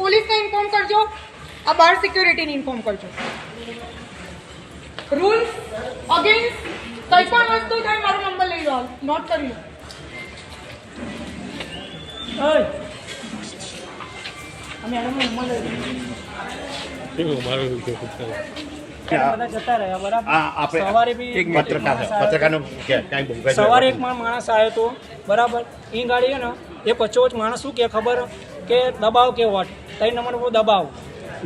પોલીસને ઇન્ફોર્મ કરજો. આ બાર સિક્યુરિટીને ઇન્ફોર્મ કરજો. રૂલ્સ અગેન્સ્ટ કઈ પણ વસ્તુ થાય મારો નંબર લઈ લો. નોટ કરી લો. સવારે બી એક માણસ આવ્યો. હતો બરાબર? એ ગાડી છે ને એ પચોચ માણસ શું કે ખબર? કે દબાવ કે વોટ? ત્રણ નંબર બહુ દબાવ.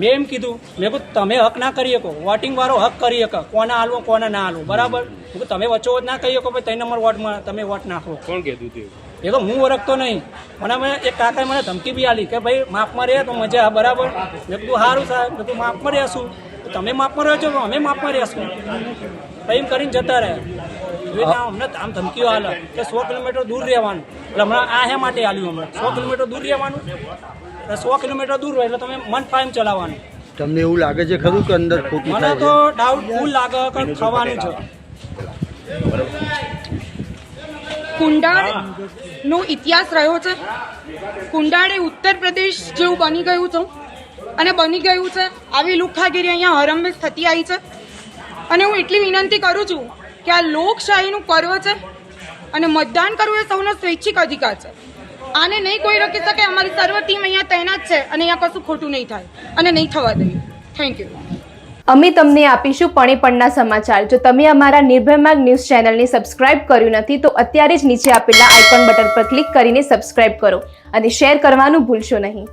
મેં એમ કીધું મેં કહું તમે હક ના કરી શકો. વોટિંગ વાળો હક કરી શકો. કોને હાલવો કોને ના હાલવો બરાબર? તમે વચ્ચો ના કહી શકો ભાઈ ત્રણ નંબર વોટમાં તમે વોટ નાખો. કોણ કીધું હતું એ તો હું ઓળખતો નહીં. મને મેં એક કાકાએ મને ધમકી બી આલી કે ભાઈ માપમાં રહે તો મજા બરાબર? મેં કીધું સારું સાહેબ. મેં કીધું માપમાં રહેશું તમે માપમાં રહ્યો છો અમે માપમાં રહ્યા છો એમ કરીને જતા રહ્યા. અમને આમ ધમકીઓ હાલ. કે સો કિલોમીટર દૂર રહેવાનું. એટલે હમણાં આ હે માટે આલ્યું હમણાં સો કિલોમીટર દૂર રહેવાનું. એટલે સો કિલોમીટર દૂર રહે એટલે તમે મન ફાઈમ ચલાવવાનું. તમને એવું લાગે છે ખરું કે અંદર ખોટું મને તો ડાઉટ ફૂલ લાગે કે થવાનું છે. કુંડાળ નો ઇતિહાસ રહ્યો છે. કુંડાળ એ ઉત્તર પ્રદેશ જેવું બની ગયું છે. અને બની ગયું છે. આવી લુખાગીરી અહીંયા હરમેશ થતી આવી છે. અને હું એટલી વિનંતી કરું છું કે આ લોકશાહીનું પર્વ છે અને મતદાન કરવું એ સૌનો સ્વૈચ્છિક અધિકાર છે. આને નહીં કોઈ રોકી શકે, અમારી સર્વ ટીમ અહીંયા તૈનાત છે અને અહીંયા કશું ખોટું નહીં થાય અને નહીં થવા દઈએ. થેન્ક યુ અમે તમને આપીશું પણેપણના સમાચાર. જો તમે અમારા નિર્ભય માર્ગ ન્યૂઝ ચેનલને સબસ્ક્રાઇબ કર્યું નથી, તો અત્યારે જ નીચે આપેલા આઇકોન બટન પર ક્લિક કરીને સબસ્ક્રાઇબ કરો અને શેર કરવાનું ભૂલશો નહીં.